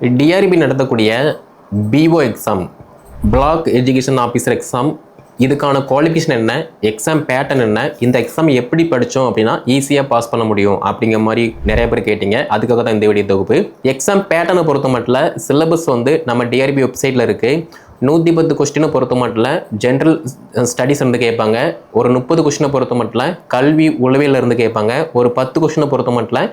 TRP நடத்தக்கூடிய BO exam block education officer exam இதுக்கான qualification என்ன எக்ஸாம் பேட்டர்ன் என்ன இந்த எக்ஸாம் எப்படி படித்தோம் அப்படின்னா ஈஸியாக பாஸ் பண்ண முடியும் அப்படிங்கிற மாதிரி நிறைய பேர் கேட்டீங்க. அதுக்காக தான் இந்த வீடியோ தொகுப்பு. எக்ஸாம் பேட்டர்னை பொறுத்த மட்டும் சிலபஸ் வந்து நம்ம டிஆர்பி வெப்சைட்டில் இருக்குது நூற்றி பத்து கொஸ்டினை பொறுத்த மட்டும் ஜென்ரல் ஸ்டடீஸ் இருந்து கேட்பாங்க. ஒரு முப்பது கொஸ்டினை பொறுத்த மட்டும் கல்வி உளவியல் இருந்து கேட்பாங்க. ஒரு பத்து கொஸ்டினை பொறுத்த மட்டும்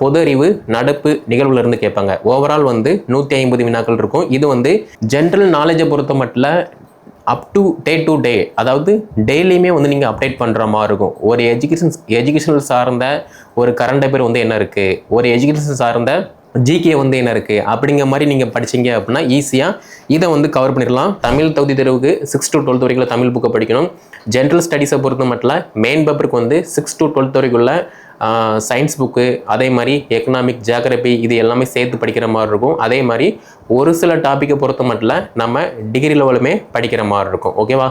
பொது அறிவு நடப்பு நிகழ்வுல இருந்து கேட்பாங்க. ஓவரால் வந்து நூற்றி ஐம்பது வினாக்கள் இருக்கும். இது வந்து ஜென்ரல் நாலேஜை பொறுத்த மட்டும் up to day to day அதாவது டெய்லியுமே வந்து நீங்கள் அப்டேட் பண்ணுற மாதிரி இருக்கும். ஒரு எஜுகேஷன் எஜுகேஷனல் சார்ந்த ஒரு கரண்ட் அஃபேர் வந்து என்ன இருக்குது ஒரு எஜுகேஷன் சார்ந்த ஜிகே வந்து என்ன இருக்குது அப்படிங்கிற மாதிரி நீங்கள் படிச்சீங்க அப்படின்னா ஈஸியாக இதை வந்து கவர் பண்ணிடலாம். தமிழ் தகுதி தேர்வுக்கு சிக்ஸ் டு டுவெல்த் வரைக்கும் தமிழ் புக்கை படிக்கணும். ஜென்ரல் ஸ்டடீஸை பொறுத்த மட்டும் மெயின் பேப்பருக்கு வந்து சிக்ஸ் டு டுவெல்த் வரைக்குள்ள சயின்ஸ் புக்கு அதே மாதிரி எக்கனாமிக் ஜியாகிரபி இது எல்லாமே சேர்த்து படிக்கிற மாதிரி இருக்கும். அதே மாதிரி ஒரு சில டாப்பிக்கை பொறுத்த மட்டும் நம்ம டிகிரி லெவலுமே படிக்கிற மாதிரி இருக்கும். ஓகேவா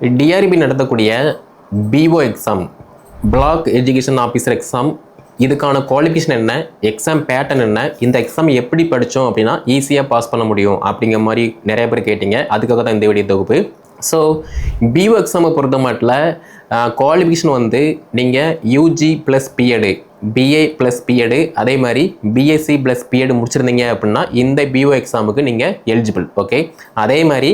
டிஆர்பி நடத்தக்கூடிய BO exam block education officer exam இதுக்கான குவாலிஃபிகேஷன் என்ன எக்ஸாம் பேட்டர்ன் என்ன இந்த எக்ஸாம் எப்படி படித்தோம் அப்படின்னா ஈஸியாக பாஸ் பண்ண முடியும் அப்படிங்கிற மாதிரி நிறைய பேர் கேட்டீங்க. அதுக்காக தான் இந்த வீடியோ தொகுப்பு. ஸோ பிஓ எக்ஸாமை பொறுத்த மட்டும் குவாலிஃபிகேஷன் வந்து நீங்கள் UG plus BEd BA plus BEd அதே மாதிரி பிஎஸ்சி ப்ளஸ் பிஎடு முடிச்சிருந்தீங்க அப்படின்னா இந்த பிஓ எக்ஸாமுக்கு நீங்கள் எலிஜிபிள் ஓகே அதே மாதிரி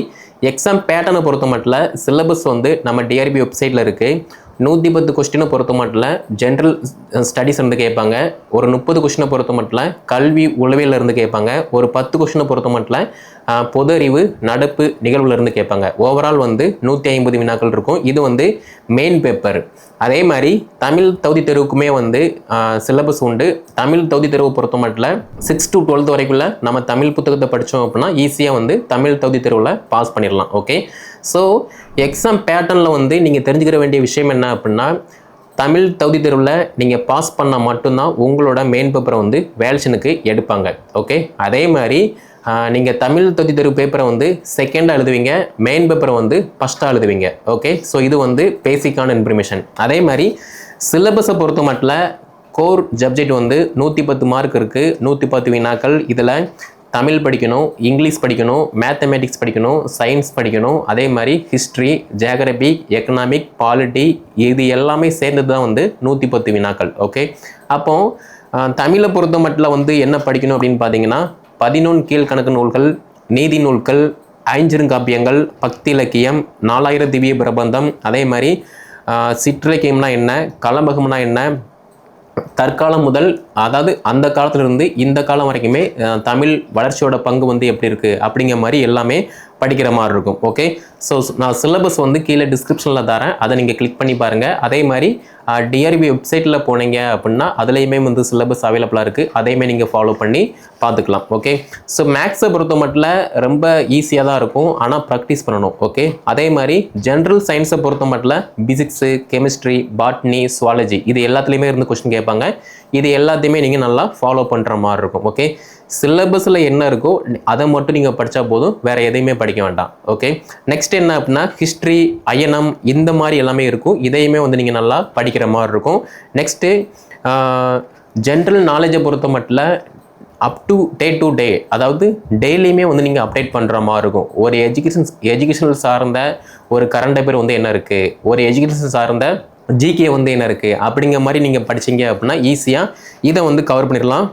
எக்ஸாம் பேட்டர்னை பொறுத்த மட்டும் சிலபஸ் வந்து நம்ம டிஆர்பி வெப்சைட்டில் இருக்குது நூற்றி பத்து கொஸ்டினை பொறுத்த மட்டும் ஜென்ரல் ஸ்டடீஸ் இருந்து கேட்பாங்க. ஒரு முப்பது கொஸ்டினை பொறுத்த மட்டும் கல்வி உளவியலிருந்து கேட்பாங்க. ஒரு பத்து கொஸ்டினை பொறுத்த மட்டும் பொது அறிவு நடப்பு நிகழ்வுலேருந்து கேட்பாங்க. ஓவரால் வந்து நூற்றி ஐம்பது வினாக்கள் இருக்கும். இது வந்து மெயின் பேப்பர் அதே மாதிரி தமிழ் தகுதி தேர்வுக்குமே வந்து சிலபஸ் உண்டு. தமிழ் தகுதி தெருவை பொறுத்த மட்டும் சிக்ஸ் டு டுவெல்த் வரைக்குள்ள நம்ம தமிழ் புத்தகத்தை படித்தோம் அப்படின்னா ஈஸியாக வந்து தமிழ் தகுதி தேர்வில் பாஸ் பண்ணிடலாம். ஓகே ஸோ எக்ஸாம் பேட்டர்னில் வந்து நீங்கள் தெரிஞ்சுக்கிற வேண்டிய விஷயம் என்ன அப்படின்னா தமிழ் தகுதி தேர்வில் நீங்கள் பாஸ் பண்ணால் மட்டும்தான் உங்களோட மெயின் பேப்பரை வந்து வேல்ஷனுக்கு எடுப்பாங்க. ஓகே அதே மாதிரி நீங்கள் தமிழ் தொத்தி தேர்வு பேப்பரை வந்து செகண்டாக எழுதுவீங்க மெயின் பேப்பரை வந்து ஃபஸ்ட்டாக எழுதுவீங்க. ஓகே ஸோ இது வந்து பேசிக்கான இன்ஃபர்மேஷன் அதே மாதிரி சிலபஸை பொறுத்த மட்டும் கோர் சப்ஜெக்ட் வந்து நூற்றி பத்து மார்க் இருக்குது நூற்றி பத்து வினாக்கள். இதில் தமிழ் படிக்கணும் இங்கிலீஷ் படிக்கணும் மேத்தமேட்டிக்ஸ் படிக்கணும் சயின்ஸ் படிக்கணும். அதே மாதிரி ஹிஸ்ட்ரி ஜியாகிரபி எக்கனாமிக் பாலிட்டி இது எல்லாமே சேர்ந்தது தான் வந்து நூற்றி பத்து வினாக்கள் ஓகே அப்போது தமிழை பொறுத்த மட்டும் வந்து என்ன படிக்கணும் அப்படின்னு பார்த்தீங்கன்னா பதினொன்று கீழ்கணக்கு நூல்கள் நீதி நூல்கள் ஐஞ்சிருங்காப்பியங்கள் பக்தி இலக்கியம் நாலாயிரம் திவ்ய பிரபந்தம் அதே மாதிரி சிற்றிலக்கியம்னா என்ன கலம்பகம்னா என்ன தற்காலம் முதல் அதாவது அந்த காலத்திலிருந்து இந்த காலம் வரைக்குமே தமிழ் வளர்ச்சியோட பங்கு வந்து எப்படி இருக்குது அப்படிங்கிற மாதிரி எல்லாமே படிக்கிற மாதிரி இருக்கும் ஓகே ஸோ நான் சிலபஸ் வந்து கீழே டிஸ்கிரிப்ஷனில் தரேன். அதை நீங்கள் கிளிக் பண்ணி பாருங்கள் அதே மாதிரி டிஆர்பி வெப்சைட்டில் போனீங்க அப்படின்னா அதுலேயுமே வந்து சிலபஸ் அவைலபிளாக இருக்குது அதையுமே நீங்கள் ஃபாலோ பண்ணி பார்த்துக்கலாம் ஓகே ஸோ மேக்ஸை பொறுத்த மட்டும் ரொம்ப ஈஸியாக தான் இருக்கும். ஆனால் ப்ராக்டிஸ் பண்ணணும் ஓகே அதே மாதிரி ஜென்ரல் சயின்ஸை பொறுத்த மட்டும் பிசிக்ஸு கெமிஸ்ட்ரி பாட்னி சுவாலஜி இது எல்லாத்துலேயுமே இருந்து கொஸ்டின் கேட்பாங்க. இது எல்லாத்தையுமே நீங்கள் நல்லா ஃபாலோ பண்ணுற மாதிரி இருக்கும் ஓகே சிலபஸில் என்ன இருக்கோ அதை மட்டும் நீங்கள் படித்தா போதும். வேறு எதையுமே படிக்க வேண்டாம். ஓகே நெக்ஸ்ட் என்ன அப்படின்னா ஹிஸ்ட்ரி அயனம் இந்த மாதிரி எல்லாமே இருக்கும். இதையுமே வந்து நீங்கள் நல்லா படிக்கிற மாதிரி இருக்கும். நெக்ஸ்ட்டு ஜென்ரல் நாலேஜை பொறுத்த மட்டும் up to day to day அதாவது டெய்லியுமே வந்து நீங்கள் அப்டேட் பண்ணுற மாதிரி இருக்கும். ஒரு எஜுகேஷன் எஜுகேஷனல் சார்ந்த ஒரு கரண்ட் அஃபேர் வந்து என்ன இருக்குது ஒரு எஜுகேஷன் சார்ந்த ஜிகே வந்து என்ன இருக்குது அப்படிங்கிற மாதிரி நீங்கள் படிச்சீங்க அப்படின்னா ஈஸியாக இதை வந்து கவர் பண்ணிடலாம்.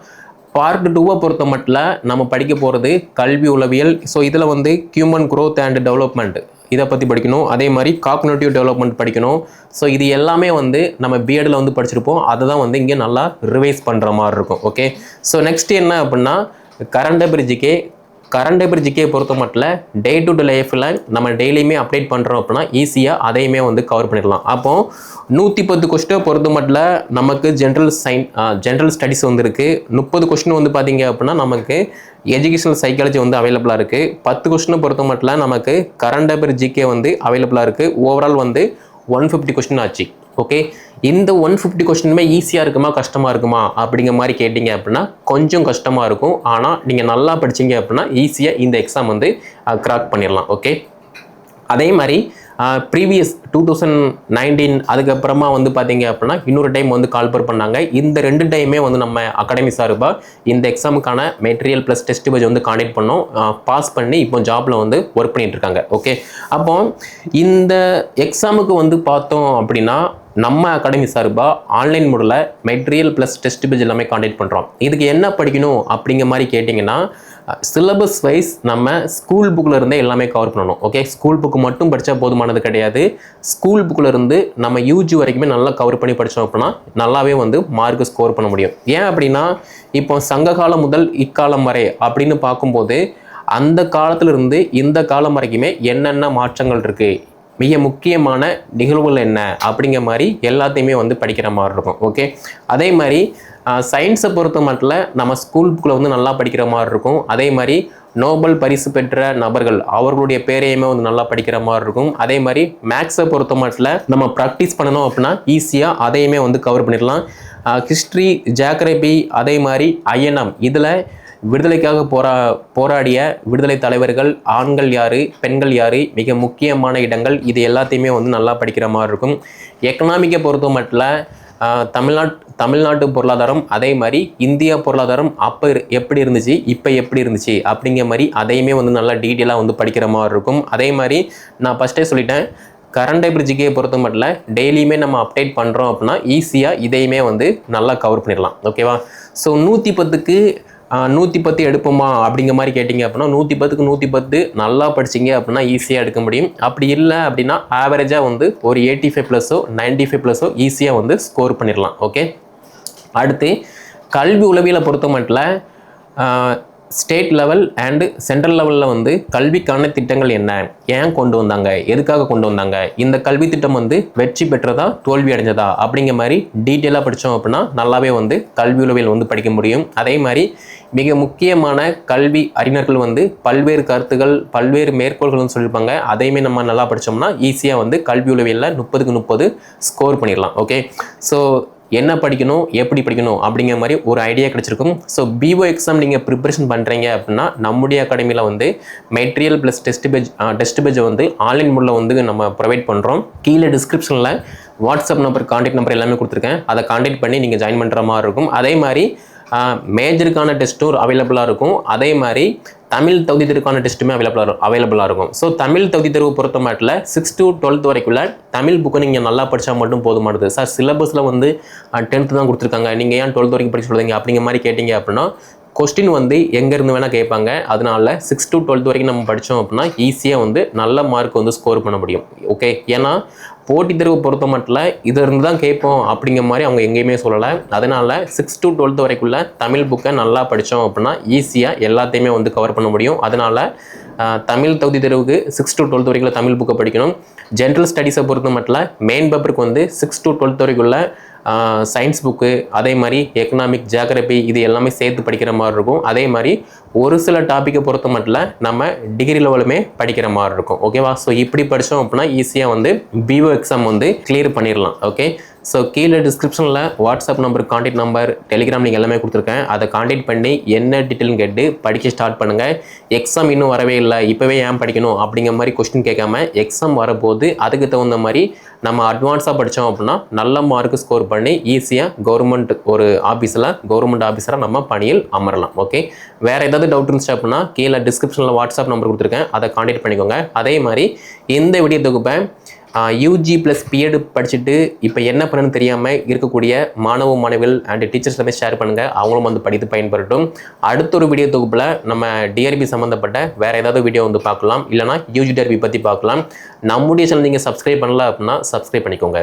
பார்ட் டூவை பொறுத்த மட்டும் நம்ம படிக்க போகிறது கல்வி உளவியல். ஸோ இதில் வந்து ஹியூமன் க்ரோத் அண்ட் டெவலப்மெண்ட் இதை பற்றி படிக்கணும். அதே மாதிரி காக்னேட்டிவ் டெவலப்மெண்ட் படிக்கணும். ஸோ இது எல்லாமே வந்து நம்ம பிஎடில் வந்து படிச்சிருப்போம். அதை தான் வந்து இங்கே நல்லா ரிவைஸ் பண்ணுற மாதிரி இருக்கும். ஓகே ஸோ நெக்ஸ்ட் என்ன அப்படின்னா கரண்ட் பிரிட்ஜுக்கே கரண்ட் பிரிட்ஜுக்கே பொறுத்த மட்டும் டே டு டே லைஃப்பில் நம்ம டெய்லியுமே அப்டேட் பண்ணுறோம் அப்படின்னா ஈஸியாக அதையுமே வந்து கவர் பண்ணிடலாம். அப்போ நூற்றி பத்து கொஸ்டினை பொறுத்த மட்டும் நமக்கு ஜென்ரல் சயின் ஜென்ரல் ஸ்டடிஸ் வந்துருக்கு. முப்பது கொஸ்டின் வந்து பார்த்தீங்க அப்படின்னா நமக்கு எஜுகேஷனல் சைக்காலஜி வந்து அவைலபிளாக இருக்குது பத்து கொஸ்டினை பொறுத்த மட்டும் நமக்கு கரண்ட் அஃபேர் ஜிகே வந்து அவைலபிளாக இருக்குது ஓவரால் வந்து ஒன் ஃபிஃப்டி கொஸ்டின் ஆச்சு. ஓகே இந்த ஒன் ஃபிஃப்டி கொஸ்டினுமே ஈஸியாக இருக்குமா கஷ்டமாக இருக்குமா அப்படிங்கிற மாதிரி கேட்டிங்க அப்படின்னா கொஞ்சம் கஷ்டமாக இருக்கும். ஆனால் நீங்கள் நல்லா படிச்சீங்க அப்படின்னா ஈஸியாக இந்த எக்ஸாம் வந்து கிராக் பண்ணிடலாம் ஓகே அதே மாதிரி ப்ரீவியஸ் டூ தௌசண்ட் நைன்டீன் அதுக்கப்புறமா வந்து பார்த்தீங்க அப்படின்னா இன்னொரு டைம் வந்து கால்பர் பண்ணாங்க. இந்த ரெண்டு டைமே வந்து நம்ம அகாடமி சார்பாக இந்த எக்ஸாமுக்கான மெட்டீரியல் ப்ளஸ் டெஸ்ட் பேஜ் வந்து காண்டக்ட் பண்ணோம். பாஸ் பண்ணி இப்போ ஜாப்பில் வந்து ஒர்க் பண்ணிகிட்ருக்காங்க இருக்காங்க ஓகே அப்போ இந்த எக்ஸாமுக்கு வந்து பார்த்தோம் அப்படின்னா நம்ம அகாடமி சார்பாக ஆன்லைன் முறையில் மெட்டீரியல் ப்ளஸ் டெஸ்ட் பேஜ் எல்லாமே காண்டக்ட் பண்ணுறோம் இதுக்கு என்ன படிக்கணும் அப்படிங்கிற மாதிரி கேட்டிங்கன்னா சிலபஸ் வைஸ் நம்ம ஸ்கூல் புக்கில் இருந்தே எல்லாமே கவர் பண்ணணும். ஓகே ஸ்கூல் புக்கு மட்டும் படித்தா போதுமானது கிடையாது. ஸ்கூல் புக்கில் இருந்து நம்ம யூஜி வரைக்குமே நல்லா கவர் பண்ணி படித்தோம் அப்படின்னா நல்லாவே வந்து மார்க் ஸ்கோர் பண்ண முடியும். ஏன் அப்படின்னா இப்போ சங்க காலம் முதல் இக்காலம் வரை அப்படின்னு பார்க்கும்போது அந்த காலத்திலிருந்து இந்த காலம் வரைக்குமே என்னென்ன மாற்றங்கள் இருக்குது மிக முக்கியமான நிகழ்வுகள் என்ன அப்படிங்கிற மாதிரி எல்லாத்தையுமே வந்து படிக்கிற மாதிரி இருக்கும் ஓகே அதே மாதிரி சயின்ஸை பொறுத்த மட்டும் நம்ம ஸ்கூல் புக்கில் வந்து நல்லா படிக்கிற மாதிரி இருக்கும். அதே மாதிரி நோபல் பரிசு பெற்ற நபர்கள் அவர்களுடைய பேரையுமே வந்து நல்லா படிக்கிற மாதிரி இருக்கும். அதே மாதிரி மேக்ஸை பொறுத்த மட்டும் நம்ம ப்ராக்டிஸ் பண்ணணும் அப்படின்னா ஈஸியாக அதையுமே வந்து கவர் பண்ணிடலாம். ஹிஸ்ட்ரி ஜியாகிரபி அதே மாதிரி ஐஎன்எம் இதில் விடுதலைக்காக போரா போராடிய விடுதலை தலைவர்கள் ஆண்கள் யார் பெண்கள் யார் மிக முக்கியமான இடங்கள் இது எல்லாத்தையுமே வந்து நல்லா படிக்கிற மாதிரி இருக்கும். எக்கனாமிக்கை பொறுத்த மட்டும் தமிழ்நாட் தமிழ்நாட்டு பொருளாதாரம் அதே மாதிரி இந்தியா பொருளாதாரம் அப்போ எப்படி இருந்துச்சு இப்போ எப்படி இருந்துச்சு அப்படிங்கிற மாதிரி அதையுமே வந்து நல்லா டீட்டெயிலாக வந்து படிக்கிற மாதிரி இருக்கும். அதே மாதிரி நான் ஃபஸ்ட்டே சொல்லிட்டேன் கரண்ட் பிரிட்ஜுக்கே பொறுத்த மட்டும் டெய்லியுமே நம்ம அப்டேட் பண்ணுறோம் அப்படின்னா ஈஸியாக இதையுமே வந்து நல்லா கவர் பண்ணிடலாம். ஓகேவா ஸோ நூற்றி பத்துக்கு நூற்றி பத்து எடுப்போமா அப்படிங்கிற மாதிரி கேட்டிங்க அப்படின்னா நூற்றி பத்துக்கு நூற்றி பத்து நல்லா படிச்சிங்க அப்படின்னா ஈஸியாக எடுக்க முடியும். அப்படி இல்லை அப்படின்னா ஆவரேஜாக வந்து ஒரு எயிட்டி ஃபைவ் ப்ளஸோ நைன்ட்டி ஃபைவ் ப்ளஸோ ஈஸியாக வந்து ஸ்கோர் பண்ணிடலாம் ஓகே அடுத்து கல்வி உளவியலை பொறுத்த மட்டும் ஸ்டேட் லெவல் அண்டு சென்ட்ரல் லெவலில் வந்து கல்விக்கான திட்டங்கள் என்ன? ஏன் கொண்டு வந்தாங்க? எதுக்காக கொண்டு வந்தாங்க? இந்த கல்வி திட்டம் வந்து வெற்றி பெற்றதா தோல்வி அடைஞ்சதா? அப்படிங்கிற மாதிரி டீட்டெயிலாக படித்தோம் அப்படின்னா நல்லாவே வந்து கல்வி உளவியல் வந்து படிக்க முடியும். அதே மாதிரி மிக முக்கியமான கல்வி அறிஞர்கள் வந்து பல்வேறு கருத்துகள் பல்வேறு மேற்கோள்கள்னு சொல்லியிருப்பாங்க. அதையுமே நம்ம நல்லா படித்தோம்னா ஈஸியாக வந்து கல்வி உளவியலில் முப்பதுக்கு முப்பது ஸ்கோர் பண்ணிடலாம். ஓகே ஸோ என்ன படிக்கணும் எப்படி படிக்கணும் அப்படிங்கிற மாதிரி ஒரு ஐடியா கிடச்சிருக்கும். ஸோ பிஓ எக்ஸாம் நீங்கள் ப்ரிப்பரேஷன் பண்ணுறீங்க அப்படின்னா நம்முடைய அகாடமியில் வந்து material plus test page test பேஜை வந்து ஆன்லைன் மூலம் வந்து நம்ம ப்ரொவைட் பண்ணுறோம் கீழே டிஸ்கிரிப்ஷனில் வாட்ஸ்அப் நம்பர் காண்டாக்ட் நம்பர் எல்லாமே கொடுத்துருக்கேன். அதை காண்டாக்ட் பண்ணி நீங்கள் ஜாயின் பண்ணுற மாதிரி இருக்கும். அதே மாதிரி மேஜருக்கான டெஸ்ட்டும் அவைலபிளாக இருக்கும். அதே மாதிரி தமிழ் தகுதி தேர்வுக்கான டெஸ்ட்டுமே அவைலபிளாக அவைலபிளாக இருக்கும். ஸோ தமிழ் தகுதி தேர்வு பொறுத்த மாட்டில் சிக்ஸ் டு டுவெல்த் வரைக்குள்ள தமிழ் புக்கை நீங்கள் நல்லா படித்தா மட்டும் போதுமானது. சார் சிலபஸில் வந்து டென்த்து தான் கொடுத்துருக்காங்க. நீங்கள் ஏன் டுவெல்த் வரைக்கும் படிச்சு சொல்லுங்க அப்படிங்கிற மாதிரி கேட்டிங்க அப்படின்னா கொஸ்டின் வந்து எங்கேருந்து வேணால் கேட்பாங்க. அதனால சிக்ஸ் டு டுவெல்த் வரைக்கும் நம்ம படித்தோம் அப்படின்னா ஈஸியாக வந்து நல்ல மார்க் வந்து ஸ்கோர் பண்ண முடியும். ஓகே ஏன்னா போட்டித் தேர்வு பொறுத்த மட்டும் இது இருந்து தான் கேட்போம் அப்படிங்கிற மாதிரி அவங்க எங்கேயுமே சொல்லலை. அதனால் சிக்ஸ் டு டுவெல்த் வரைக்குள்ள தமிழ் புக்கை நல்லா படித்தோம் அப்படின்னா ஈஸியாக எல்லாத்தையுமே வந்து கவர் பண்ண முடியும். அதனால் தமிழ் தகுதி தேர்வுக்கு சிக்ஸ் டு டுவெல்த் வரைக்கும் தமிழ் புக்கை படிக்கணும். ஜென்ரல் ஸ்டடீஸை பொறுத்த மட்டும் மெயின் பேப்பருக்கு வந்து சிக்ஸ் டு டுவெல்த் வரைக்குள்ள சயின்ஸ் புக்கு அதே மாதிரி எக்கனாமிக் ஜியாகிரபி இது எல்லாமே சேர்த்து படிக்கிற மாதிரி இருக்கும். அதே மாதிரி ஒரு சில டாப்பிக்கை பொறுத்த மட்டும் நம்ம டிகிரி லெவலுமே படிக்கிற மாதிரி இருக்கும். ஓகேவா ஸோ இப்படி படித்தோம் அப்படின்னா ஈஸியாக வந்து பிஓ எக்ஸாம் வந்து கிளியர் பண்ணிடலாம். ஓகே ஸோ கீழே டிஸ்கிரிப்ஷனில் WhatsApp number contact number Telegram நீங்கள் எல்லாமே கொடுத்துருக்கேன். அதை காண்டாக்ட் பண்ணி என்ன டீட்டெயில்னு கேட்டு படிக்க ஸ்டார்ட் பண்ணுங்கள் எக்ஸாம் இன்னும் வரவே இல்லை. இப்போவே ஏன் படிக்கணும் அப்படிங்கிற மாதிரி கொஸ்டின் கேட்காம எக்ஸாம் வரபோது அதுக்கு தகுந்த மாதிரி நம்ம அட்வான்ஸாக படித்தோம் அப்படின்னா நல்ல மார்க் ஸ்கோர் பண்ணி ஈஸியாக கவர்மெண்ட் ஒரு ஆஃபீஸில் கவர்மெண்ட் ஆஃபீஸராக நம்ம பணியில் அமரலாம். ஓகே வேறு ஏதாவது டவுட் இருந்துச்சு அப்படின்னா கீழே டிஸ்கிரிப்ஷனில் வாட்ஸ்அப் நம்பர் கொடுத்துருக்கேன். அதை காண்டாக்ட் பண்ணிக்கோங்க. அதே மாதிரி இந்த வீடியோ தொகுப்பை யூஜி ப்ளஸ் பிஎட் படிச்சுட்டு இப்போ என்ன பண்ணணும்னு தெரியாமல் இருக்கக்கூடிய மாணவ மாணவிகள் அண்ட் டீச்சர்ஸ் எல்லாமே ஷேர் பண்ணுங்கள் அவங்களும் வந்து படித்து பயன்படுத்தும் அடுத்த ஒரு வீடியோ தொகுப்பில் நம்ம டிஆர்பி சம்மந்தப்பட்ட வேறு ஏதாவது வீடியோ வந்து பார்க்கலாம். இல்லைனா யூஜி டிஆர்பி பற்றி பார்க்கலாம். நம்முடைய சேனல் நீங்கள் சப்ஸ்கிரைப் பண்ணல அப்படின்னா சப்ஸ்கிரைப் பண்ணிக்கோங்க.